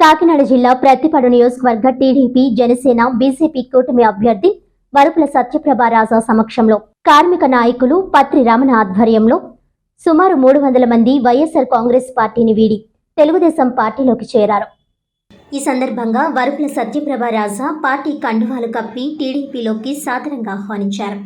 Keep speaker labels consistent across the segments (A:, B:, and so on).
A: కాకినాడ జిల్లా ప్రతిపాడు నియోజకవర్గ TDP Janasena BJP కూటమి అభ్యర్థి వరుపుల సత్యప్రభ రాజా సమక్షంలో కార్మిక నాయకులు పత్రి రమణ ఆధ్వర్యంలో సుమారు మూడు వందల మంది వైఎస్ఆర్ కాంగ్రెస్ పార్టీని వీడి తెలుగుదేశం పార్టీలోకి చేరారు. ఈ సందర్భంగా వరుపుల సత్యప్రభ రాజా పార్టీ కండువాలు కప్పి టీడీపీలోకి సాదరంగా ఆహ్వానించారు.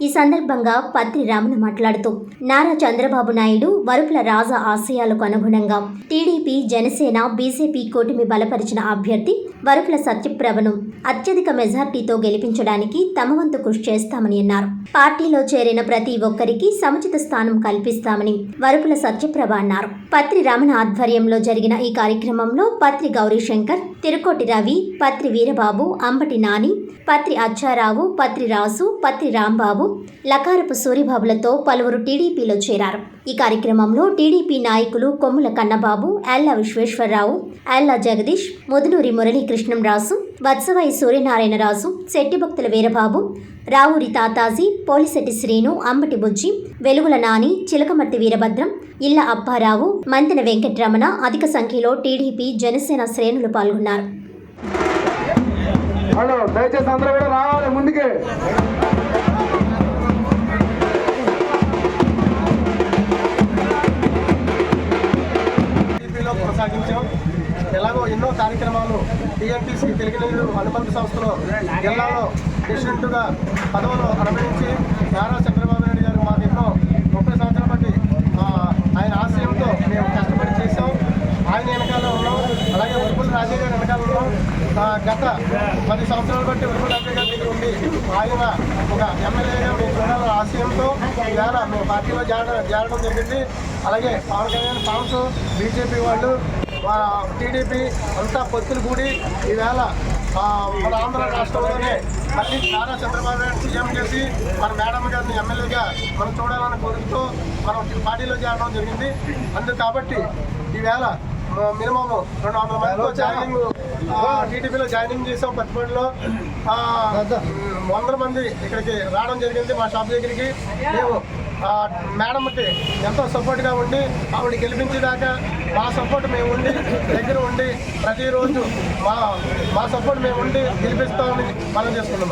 A: ఈ సందర్భంగా పత్రి రామన్ మాట్లాడుతూ నారా చంద్రబాబు నాయుడు వరుపుల రాజా ఆశయాలకు అనుగుణంగా టీడీపీ జనసేన బీజేపీ కూటమి బలపరిచిన అభ్యర్థి వరుపుల సత్యప్రభను అత్యధిక మెజార్టీతో గెలిపించడానికి తమ వంతు కృషి చేస్తామని అన్నారు. పార్టీలో చేరిన ప్రతి ఒక్కరికి సముచిత స్థానం కల్పిస్తామని వరుపుల సత్యప్రభ అన్నారు. పత్రి రమణ ఆధ్వర్యంలో జరిగిన ఈ కార్యక్రమంలో పత్రి గౌరీశంకర్ తిరుకోటి రవి పత్రి వీరబాబు అంబటి నాని పత్రి అచ్చారావు పత్రి రాసు పత్రి రాంబాబు లకారపు సూరిబాబులతో పలువురు టీడీపీలో చేరారు. ఈ కార్యక్రమంలో టీడీపీ నాయకులు కొమ్ముల కన్నబాబు ఎల్లా విశ్వేశ్వరరావు ఎల్లా జగదీష్ ముదునూరి మురళీకృష్ణంరాజు వత్సవాయి సూర్యనారాయణరాజు శెట్టిభక్తుల వీరబాబు రావూరి తాతాజీ పోలిశెట్టి శ్రీను అంబటి బుజ్జి వెలుగుల నాని చిలకమర్తి వీరభద్రం ఇళ్ళ అప్పారావు మంతెన వెంకటరమణ అధిక సంఖ్యలో టీడీపీ జనసేన శ్రేణులు పాల్గొన్నారు.
B: హలో దయచేసి అందరూ కూడా రావాలి ముందుకే.
C: కొనసాగించాం. ఎలాగో ఎన్నో కార్యక్రమాలు టీఎన్టీసీ తెలుగునీరు అనుబంధ సంస్థలో జిల్లాలో ప్రెసిడెంట్గా పదవులు అనుభవించి నారా చంద్రబాబు నాయుడు గారు మాకు ఎన్నో ముప్పై సంవత్సరాల బట్టి ఆయన ఆశయంతో మేము కష్టపడి చేసాం ఆయన వెనకాల ఉన్నాం. అలాగే ఉరుపుల రాజే గారు వెనకాల ఉన్నాం. గత పది సంవత్సరాలు బట్టి ఉరుపుల రాజే గారి దగ్గర ఉండి ఆయన ఒక ఎమ్మెల్యేగా మేము చూడాలన్న ఆశయంతో ఈవేళ మేము పార్టీలో చేరడం చేరడం జరిగింది. అలాగే పవన్ కళ్యాణ్ ఫామ్స్ బీజేపీ వాళ్ళు టీడీపీ అంతా పొత్తులు కూడి ఈవేళ ఆ, మన ఆంధ్ర రాష్ట్రంలోనే మళ్ళీ నారా చంద్రబాబు నాయుడు సీఎం చేసి మన మేడం గారిని ఎమ్మెల్యేగా మనం చూడాలని కోరుతూ మనం పార్టీలో చేరడం జరిగింది. అందుకు కాబట్టి ఈవేళ మినిమం రెండు వందల మందితో జాయినింగ్ టీడీపీలో జాయినింగ్ చేసాం పచ్చిపూడిలో వందల మంది ఇక్కడికి రావడం జరిగింది మా షాప్ దగ్గరికి. మేము మేడంకి ఎంతో సపోర్ట్గా ఉండి ఆవిడ గెలిపించేదాకా మా సపోర్ట్ మేము ఉండి దగ్గర ఉండి ప్రతిరోజు మా మా సపోర్ట్ మేము ఉండి గెలిపిస్తామని మనం చేసుకున్నాం.